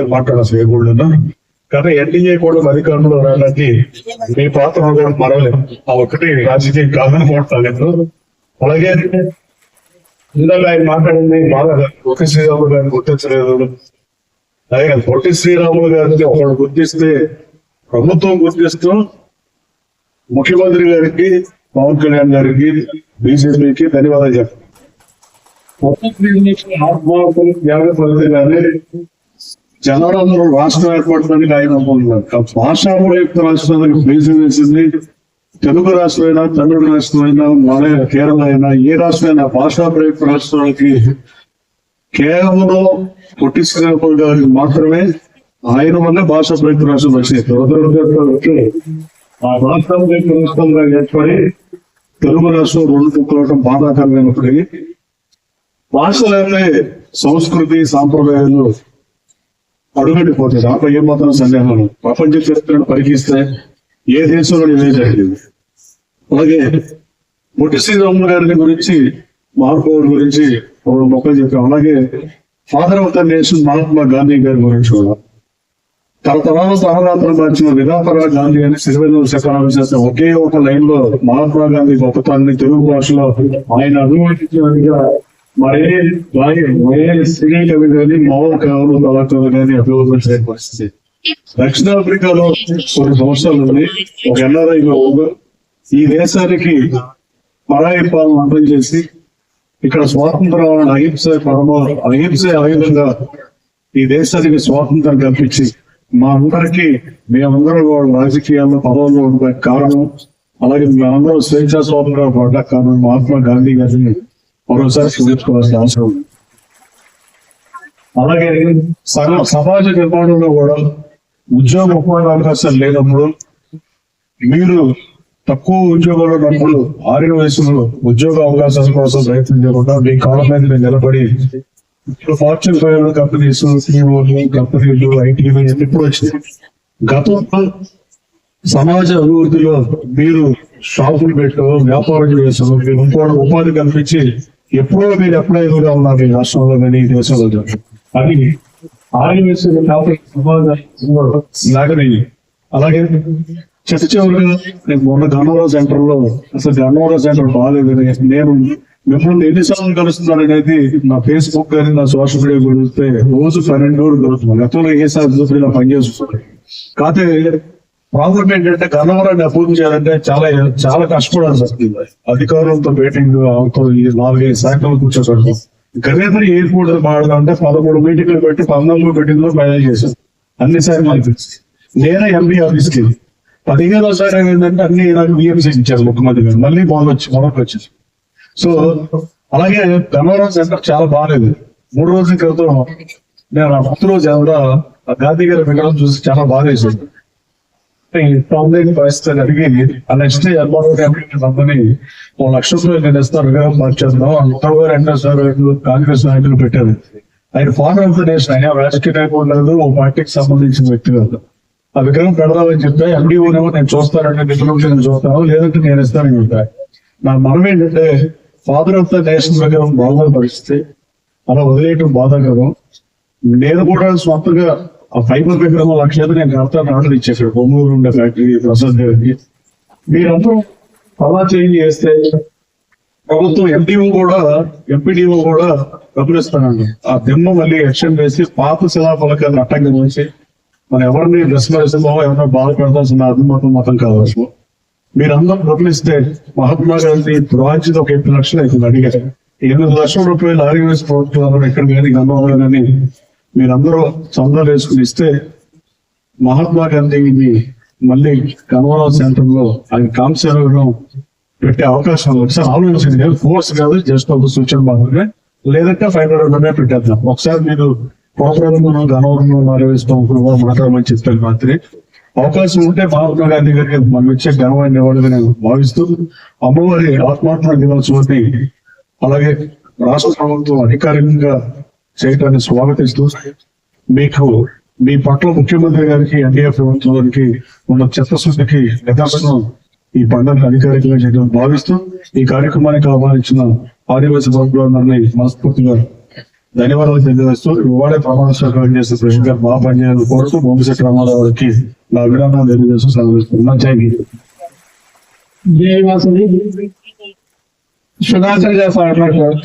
రాజకీయాలు మాట్లాడాలి చేయకూడదు కానీ ఎన్డీఏ కూడా అధికారంలో రావడానికి మీ పాత్ర కూడా మరవలేదు ఆ ఒకటి రాజకీయ కాదని మాట్లాడలేదు అలాగే ఇందాక ఆయన మాట్లాడింది బాగా పొట్టి శ్రీరాములు గారిని గుర్తించలేదు. అలాగే పొట్టి శ్రీరాములు గారిని ఒకళ్ళు గుర్తిస్తే ప్రభుత్వం గుర్తిస్తూ ముఖ్యమంత్రి గారికి పవన్ కళ్యాణ్ గారికి బీజేపీకి ధన్యవాదాలు చెప్పాలి. జాగ్రత్త త్యాగ రాష్ట్రం ఏర్పడుతుందని ఆయన అనుకుంటున్నారు. భాషా ప్రయుక్త రాష్ట్రానికి బేసి వేసింది తెలుగు అయినా తమిళ రాష్ట్రమైనా మన కేరళ అయినా ఏ రాష్ట్రం భాషా ప్రయుక్త రాష్ట్రానికి కేవలం పొట్టి గారికి మాత్రమే ఆయన వల్ల భాషా ప్రయుక్త రాష్ట్రం వచ్చింది దురదృష్టవశాత్తు ఆ రాష్ట్రం ప్రయుక్త రాష్ట్రంగా ఏర్పడి తెలుగు రాష్ట్రం రెండు కుక్కలవటం బాధాకరమైనప్పటికీ భాషలనే సంస్కృతి సాంప్రదాయాలు అడుగడిపోతాయి దాంట్లో ఏమాత్రం సందేహం ప్రపంచ చరిత్రను పరికిస్తే ఏ దేశంలో ఇదే జరిగింది అలాగే పొట్టి శ్రీరాములు గారిని గురించి మహాత్మా గురించి ఒక మొక్కలు చెప్పాం. అలాగే father of the nation Mahatma Gandhi గారి గురించి కూడా. తరతరాల తరరాత్రం మార్చిన విధాపరా గాంధీ అని సిరివెన్నెల శకనాలు చేసిన ఒకే ఒక లైన్లో మహాత్మా గాంధీ గొప్పతనాన్ని తెలుగు భాషలో ఆయన అభివర్ణించినట్టుగా మరే గాయ మరే సినీ కవి కానీ మామూలు కవులు కళాకారులు కానీ అభివర్ణించే పరిస్థితి. దక్షిణాఫ్రికాలో కొన్ని సంవత్సరాలు ఉంది. ఒక ఎన్ఆర్ఐ ఈ దేశానికి పరాయి పాలన అర్థం చేసి ఇక్కడ స్వాతంత్రం అహింస పరమ అహింస ఆయుధంగా ఈ దేశానికి స్వాతంత్రం కల్పించి మా అందరికి మేమందరం కూడా రాజకీయాల్లో పదవుల్లో ఉండడానికి కారణం. అలాగే మేమందరం స్వేచ్ఛా స్వాతంత్రం పడ్డ కారణం మహాత్మా గాంధీ గారిని మరోసారి స్మరించుకోవాల్సిన అవసరం ఉంది. అలాగే సమాజ నిర్మాణంలో కూడా ఉద్యోగ ఉపాధి అవకాశాలు లేనప్పుడు మీరు తక్కువ ఉద్యోగాలు ఉన్నప్పుడు ఆరు వయసులో ఉద్యోగ అవకాశాల కోసం ప్రయత్నం చేయకుండా మీ కాళ్ళ మీద మీరు నిలబడి ఇప్పుడు ఫార్చ్యూన్ ఫైవ్ హండ్రెడ్ కంపెనీస్ సిఓలు కంపెనీలు ఐటీలు ఎప్పుడు వచ్చినాయి. గతంలో సమాజ అభివృద్ధిలో మీరు షాపులు పెట్టడం వ్యాపారం చేసు మీరు ఇంకోటి ఉపాధి కల్పించి ఎప్పుడో మీరు ఎప్పుడైనా ఉన్నారు ఈ రాష్ట్రంలో కానీ ఈ దేశంలో కానీ. అది ఆర్యవేశ్వర సమాజం లాగనే అలాగే చిట్ట చివరిగా నేను మొన్న గన్నవరం సెంటర్లో అసలు గన్నవరం సెంటర్ బాగాలేదు నేను మిమ్మల్ని ఎన్నిసార్లు కలుస్తున్నాను అనేది నా ఫేస్బుక్ కానీ నా సోషల్ మీడియా గురిస్తే రోజు పన్నెండు రోజులు కలుస్తున్నాను. గతంలో ఏ సార్ ఇలా పనిచేస్తున్నాను కాకపోతే ప్రాబ్లం ఏంటంటే గన్నవరాన్ని అభివృద్ధి చేయాలంటే చాలా చాలా కష్టపడాల్సి వస్తుంది. అధికారులతో మీటింగ్ అవుతో ఈ నాలుగైదు శాఖలు కూర్చోబెడతాం గణేంద్ర ఎయిర్పోర్ట్ మాట్లాడాలంటే పదమూడు మీటింగ్లు పెట్టి పద్నాలుగు మీటింగ్ ఫైనల్ చేశాం అన్ని సార్లు మనకి నేనే ఎంబీ ఆఫీస్కి. పదిహేనో సారి ఏంటంటే అన్ని నాకు బిఎంసీ ఇచ్చారు ముఖ్యమంత్రి గారు. మళ్ళీ మొదలొచ్చి మొదటి వచ్చింది సో అలాగే గన్నవరం సెంటర్ చాలా బాగాలేదు. మూడు రోజుల క్రితం నేను ఆ రోజు కూడా ఆ గాంధీ గారి విగ్రహం చూసి చాలా బాగా వేసింది తొమ్మిది పరిస్థితి అడిగి ఆ నెక్స్ట్ ఎల్బారో అందరినీ ఓ లక్ష రూపాయలు నేను ఇస్తాను మార్చేద్దాం అంతా రెండో సార్ కాంగ్రెస్ నాయకులు పెట్టారు. ఆయన ఫాదర్ ఆఫ్ ద నేషన్ ఆయన రాజకీయ నాయకుడు లేదు ఓ పార్టీకి సంబంధించిన వ్యక్తి కాదు. ఆ విగ్రహం పెడదామని చెప్తే ఎండిఓనేమో నేను చూస్తానంటే నిధులు ఉంటే నేను చూస్తాను లేదంటే నేను ఇస్తానని చెప్తా నా మనం ఏంటంటే ఫాదర్ ఆఫ్ ద నేషన్ విగ్రహం బాగున్న పరిస్థితి అలా వదిలేయటం బాధాకరం. నేను కూడా సొంతగా ఆ ఫైబర్ విగ్రహం లక్ష అయితే నేను కడతాను ఆర్డర్ ఇచ్చేసాడు బొమ్మూరు ఉండే ఫ్యాక్టరీ ప్రసాద్ గారికి. మీరందరూ అలా చేంజ్ చేస్తే ప్రభుత్వం ఎంపీఓ కూడా ఎంపీడీఓ కూడా గమనిస్తానండి ఆ దిమ్మ మళ్ళీ ఎక్షన్ వేసి పాత శిలాఫలకాన్ని అట్టంగా వేసి మనం ఎవరిని విస్మరిస్తామో ఎవరినో బాధపడతాల్సిన మాత్రం మతం కావచ్చు మీరందరూ గమనిస్తే మహాత్మా గాంధీ బాధ్యత ఒక ఎనిమిది లక్షలు అవుతుంది అడిగారు. ఎనిమిది లక్షల రూపాయలు ఆర్యవేస్ ప్రభుత్వం ఎక్కడ కానీ గంధంలో కానీ మీరందరూ చందాలు వేసుకుని ఇస్తే మహాత్మా గాంధీని మళ్ళీ కన్వరం సెంటర్లో ఆయన కాంస్యాలను పెట్టే అవకాశం ఒకసారి ఆలోచించండి. ఫోర్స్ కాదు జస్ట్ ఒక సూచన మాత్రమే. లేదంటే ఫైవ్ హండ్రెడ్ రూపాయలు పెట్టేద్దాం. ఒకసారి మీరు పోకరంలో గనవరంలో మారేస్తాం మాట్లాడమని చెప్పాను మాత్రమే అవకాశం ఉంటే మహాత్మా గాంధీ గారికి మనం ఇచ్చే ఘనమైన నివాళిగా నేను భావిస్తూ అమ్మవారి ఆత్మాత్మ దినోత్సవాన్ని అలాగే రాష్ట్ర ప్రభుత్వం అధికారికంగా చేయటాన్ని స్వాగతిస్తూ మీకు మీ పట్ల ముఖ్యమంత్రి గారికి ఎన్డీఏ ప్రభుత్వానికి ఉన్న చిత్తశుద్ధికి నిదర్శనం ఈ పండుగ అధికారికంగా చేయడం భావిస్తూ ఈ కార్యక్రమానికి ఆహ్వానించిన ఆదివాసీ వర్గాలందరినీ మనస్ఫూర్తిగా ధన్యవాదాలు తెలియజేస్తూ ఇవాళ ప్రమాణ స్వీకారం చేసిన ప్రెసిడెంట్ గారు బాగా పనిచేయాలని కోరుతూ బొమ్మశెట్టి రామారావు గారికి నా అభినందనలు తెలియజేస్తూ సెలవిస్తున్నా జై యూ జయవాసవి సుధాకర్ గారు మాట్లాడతారు